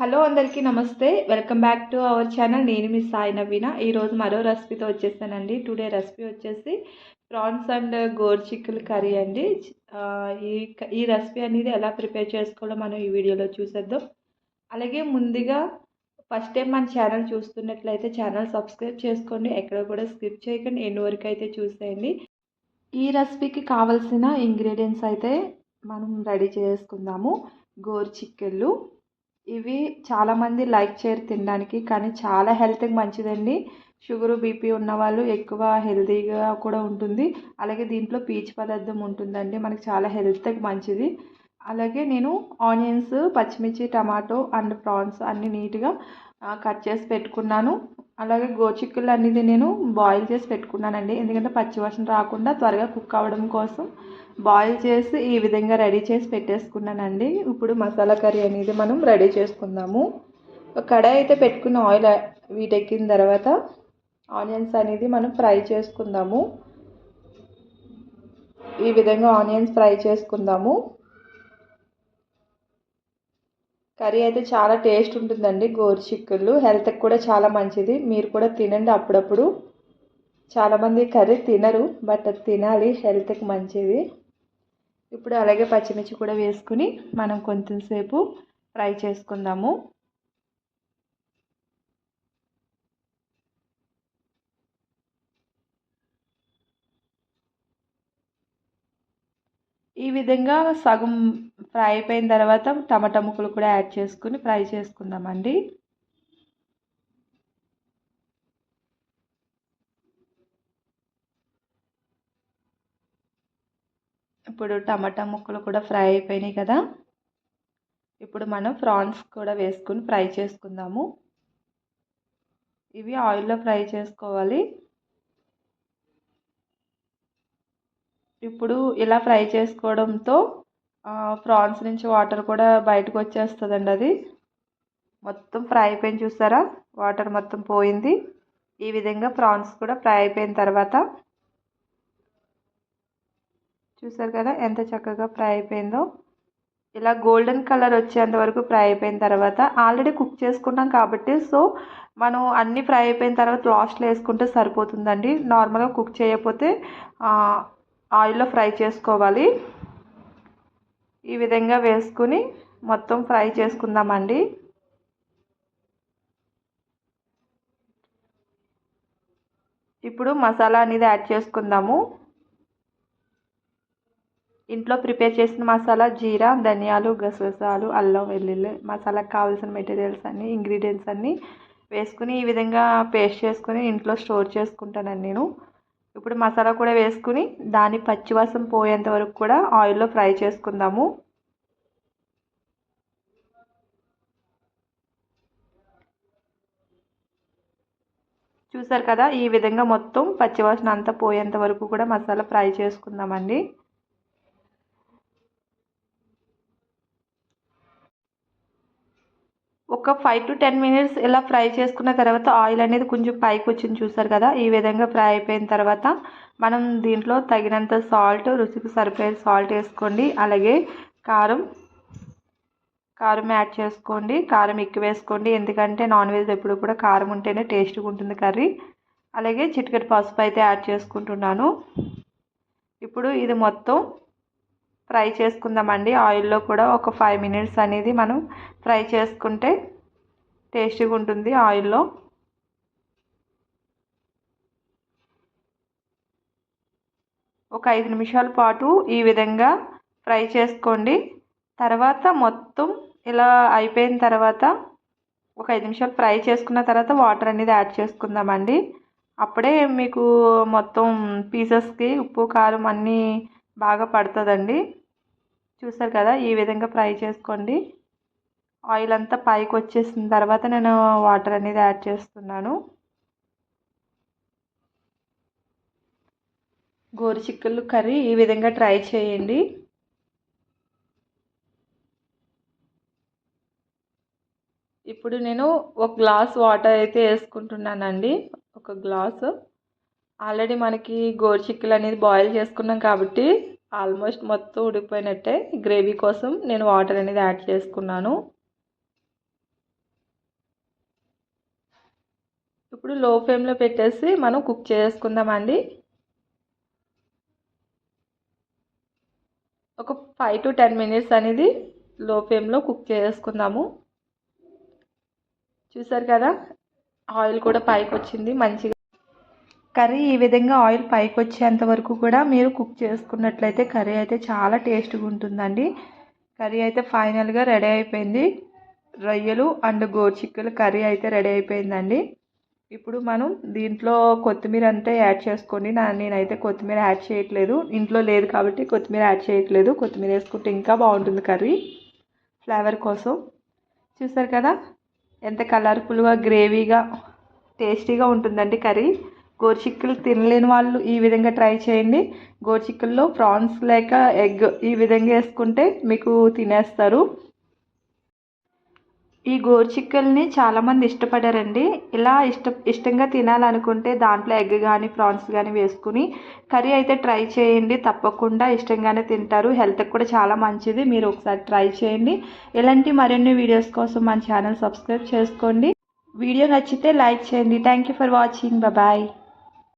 Hello అందరికీ నమస్తే. Welcome back to our channel. నేను మీ సాయి నవీన. ఈరోజు మరో రెసిపీతో వచ్చేసానండి. టుడే రెసిపీ వచ్చేసి ప్రాన్స్ అండ్ గోర్ చిక్కులు కర్రీ అండి. ఈ క- ఈ రెసిపీ అనేది ఎలా ప్రిపేర్ చేసుకోవాలో మనం ఈ వీడియోలో చూసేద్దాం. అలాగే ముందుగా ఫస్ట్ టైం మన ఛానల్ చూస్తున్నట్లయితే ఛానల్ సబ్స్క్రైబ్ చేసుకోండి. ఎక్కడ కూడా స్కిప్ చేయకండి. ఎన్ని వరకు అయితే చూసేయండి. ఈ రెసిపీకి కావాల్సిన ఇంగ్రీడియంట్స్ అయితే మనం రెడీ చేసుకుందాము. గోరు చిక్కుళ్ళు ఇవి చాలామంది లైక్ చేయరు తినడానికి కానీ చాలా హెల్త్కి మంచిదండి. షుగర్ బీపీ ఉన్న వాళ్ళు ఎక్కువ హెల్తీగా కూడా ఉంటుంది. అలాగే దీంట్లో పీచు పదార్థం ఉంటుందండి మనకి చాలా హెల్త్కి మంచిది. అలాగే నేను ఆనియన్స్ పచ్చిమిర్చి టమాటో అండ్ ప్రాన్స్ అన్నీ నీట్గా కట్ చేసి పెట్టుకున్నాను. అలాగే గోచిక్కులు అనేది నేను బాయిల్ చేసి పెట్టుకున్నానండి. ఎందుకంటే పచ్చివాసన రాకుండా త్వరగా కుక్ అవ్వడం కోసం బాయిల్ చేసి ఈ విధంగా రెడీ చేసి పెట్టేసుకున్నానండి. ఇప్పుడు మసాలా కర్రీ అనేది మనం రెడీ చేసుకుందాము. కడాయి అయితే పెట్టుకున్న ఆయిల్ వీటెక్కిన తర్వాత ఆనియన్స్ అనేది మనం ఫ్రై చేసుకుందాము. ఈ విధంగా ఆనియన్స్ ఫ్రై చేసుకుందాము. కర్రీ అయితే చాలా టేస్ట్ ఉంటుందండి గోరు చిక్కుళ్ళు. హెల్త్కి కూడా చాలా మంచిది. మీరు కూడా తినండి అప్పుడప్పుడు. చాలామంది కర్రీ తినరు బట్ అది తినాలి. హెల్త్కి మంచిది. ఇప్పుడు అలాగే పచ్చిమిర్చి కూడా వేసుకుని మనం కొంచెంసేపు ఫ్రై చేసుకుందాము. ఈ విధంగా సగం ఫ్రై అయిపోయిన తర్వాత టమాటా ముక్కలు కూడా యాడ్ చేసుకుని ఫ్రై చేసుకుందామండి. ఇప్పుడు టమాటా ముక్కలు కూడా ఫ్రై అయిపోయినాయి కదా. ఇప్పుడు మనం ప్రాన్స్ కూడా వేసుకుని ఫ్రై చేసుకుందాము. ఇవి ఆయిల్లో ఫ్రై చేసుకోవాలి. ఇప్పుడు ఇలా ఫ్రై చేసుకోవడంతో ప్రాన్స్ నుంచి వాటర్ కూడా బయటకు వచ్చేస్తుందండి అది. మొత్తం ఫ్రై అయిపోయింది చూసారా? వాటర్ మొత్తం పోయింది. ఈ విధంగా ప్రాన్స్ కూడా ఫ్రై అయిపోయిన తర్వాత చూసారు కదా ఎంత చక్కగా ఫ్రై అయిపోయిందో. ఇలా గోల్డెన్ కలర్ వచ్చేంత వరకు ఫ్రై అయిపోయిన తర్వాత ఆల్రెడీ కుక్ చేసుకున్నాం కాబట్టి సో మనం అన్నీ ఫ్రై అయిపోయిన తర్వాత లాస్ట్లో వేసుకుంటే సరిపోతుందండి. నార్మల్గా కుక్ చేయకపోతే ఆయిల్లో ఫ్రై చేసుకోవాలి. ఈ విధంగా వేసుకుని మొత్తం ఫ్రై చేసుకుందామండి. ఇప్పుడు మసాలా అనేది యాడ్ చేసుకుందాము. ఇంట్లో ప్రిపేర్ చేసిన మసాలా జీరా ధనియాలు గసగసాలు అల్లం వెల్లుల్లి మసాలాకు కావాల్సిన మెటీరియల్స్ అన్నీ ఇంగ్రీడియంట్స్ అన్నీ వేసుకుని ఈ విధంగా పేస్ట్ చేసుకుని ఇంట్లో స్టోర్ చేసుకుంటానండి నేను. ఇప్పుడు మసాలా కూడా వేసుకుని దాని పచ్చివాసం పోయేంత వరకు కూడా ఆయిల్లో ఫ్రై చేసుకుందాము. చూసారు కదా ఈ విధంగా మొత్తం పచ్చివాసన అంతా పోయేంత వరకు కూడా మసాలా ఫ్రై చేసుకుందామండి. ఒక ఫైవ్ టు టెన్ మినిట్స్ ఇలా ఫ్రై చేసుకున్న తర్వాత ఆయిల్ అనేది కొంచెం పైకి వచ్చింది చూసారు కదా? ఈ విధంగా ఫ్రై అయిపోయిన తర్వాత మనం దీంట్లో తగినంత సాల్ట్ రుచికి సరిపోయే సాల్ట్ వేసుకోండి. అలాగే కారం కారం యాడ్ చేసుకోండి. కారం ఎక్కువ వేసుకోండి. ఎందుకంటే నాన్ వెజ్ ఎప్పుడు కూడా కారం ఉంటేనే టేస్ట్గా ఉంటుంది కర్రీ. అలాగే చిటికెట్ పసుపు అయితే యాడ్ చేసుకుంటున్నాను. ఇప్పుడు ఇది మొత్తం ఫ్రై చేసుకుందామండి. ఆయిల్లో కూడా ఒక ఫైవ్ మినిట్స్ అనేది మనం ఫ్రై చేసుకుంటే టేస్టీగా ఉంటుంది ఆయిల్లో. ఒక ఐదు నిమిషాల పాటు ఈ విధంగా ఫ్రై చేసుకోండి. తర్వాత మొత్తం ఇలా అయిపోయిన తర్వాత ఒక ఐదు నిమిషాలు ఫ్రై చేసుకున్న తర్వాత వాటర్ అనేది యాడ్ చేసుకుందామండి. అప్పుడే మీకు మొత్తం పీసెస్కి ఉప్పు కారం అన్నీ బాగా పడుతుందండి. చూసారు కదా ఈ విధంగా ఫ్రై చేసుకోండి. ఆయిల్ అంతా పైకి వచ్చేసిన తర్వాత నేను వాటర్ అనేది యాడ్ చేస్తున్నాను. గోరు చిక్కుళ్ళు కర్రీ ఈ విధంగా ట్రై చేయండి. ఇప్పుడు నేను ఒక గ్లాస్ వాటర్ అయితే వేసుకుంటున్నానండి. ఒక గ్లాసు. ఆల్రెడీ మనకి గోరుచిక్కులు అనేది బాయిల్ చేసుకున్నాం కాబట్టి ఆల్మోస్ట్ మొత్తం ఉడికిపోయినట్టే గ్రేవీ కోసం నేను వాటర్ అనేది యాడ్ చేసుకున్నాను. ఇప్పుడు లో ఫ్లేమ్లో పెట్టేసి మనం కుక్ చేసుకుందామండి. ఒక ఫైవ్ టు టెన్ మినిట్స్ అనేది లో ఫ్లేమ్లో కుక్ చేసుకుందాము. చూసారు కదా? ఆయిల్ కూడా పైకి వచ్చింది మంచిగా కర్రీ ఈ విధంగా ఆయిల్ పైకి వచ్చేంత వరకు కూడా మీరు కుక్ చేసుకున్నట్లయితే కర్రీ అయితే చాలా టేస్ట్గా ఉంటుందండి. కర్రీ అయితే ఫైనల్గా రెడీ అయిపోయింది. రొయ్యలు అండ్ గోరుచిక్కుల కర్రీ అయితే రెడీ అయిపోయిందండి. ఇప్పుడు మనం దీంట్లో కొత్తిమీర అంతా యాడ్ చేసుకోండి. నా నేనైతే కొత్తిమీర యాడ్ చేయట్లేదు. ఇంట్లో లేదు కాబట్టి కొత్తిమీర యాడ్ చేయట్లేదు. కొత్తిమీర వేసుకుంటే ఇంకా బాగుంటుంది కర్రీ. ఫ్లేవర్ కోసం. చూసారు కదా? ఎంత కలర్ఫుల్గా గ్రేవీగా టేస్టీగా ఉంటుందండి కర్రీ. గోరుచిక్కులు తినలేని వాళ్ళు ఈ విధంగా ట్రై చేయండి. గోరుచిక్కుల్లో ప్రాన్స్ లేక ఎగ్ ఈ విధంగా వేసుకుంటే మీకు తినేస్తారు. ఈ గోరుచిక్కుల్ని చాలామంది ఇష్టపడారండి. ఇలా ఇష్ట ఇష్టంగా తినాలనుకుంటే దాంట్లో ఎగ్ కానీ ప్రాన్స్ కానీ వేసుకుని కర్రీ అయితే ట్రై చేయండి. తప్పకుండా ఇష్టంగానే తింటారు. హెల్త్కి కూడా చాలా మంచిది. మీరు ఒకసారి ట్రై చేయండి. ఇలాంటి మరిన్ని వీడియోస్ కోసం మన ఛానల్ సబ్స్క్రైబ్ చేసుకోండి. వీడియో నచ్చితే లైక్ చేయండి. Thank you for watching bye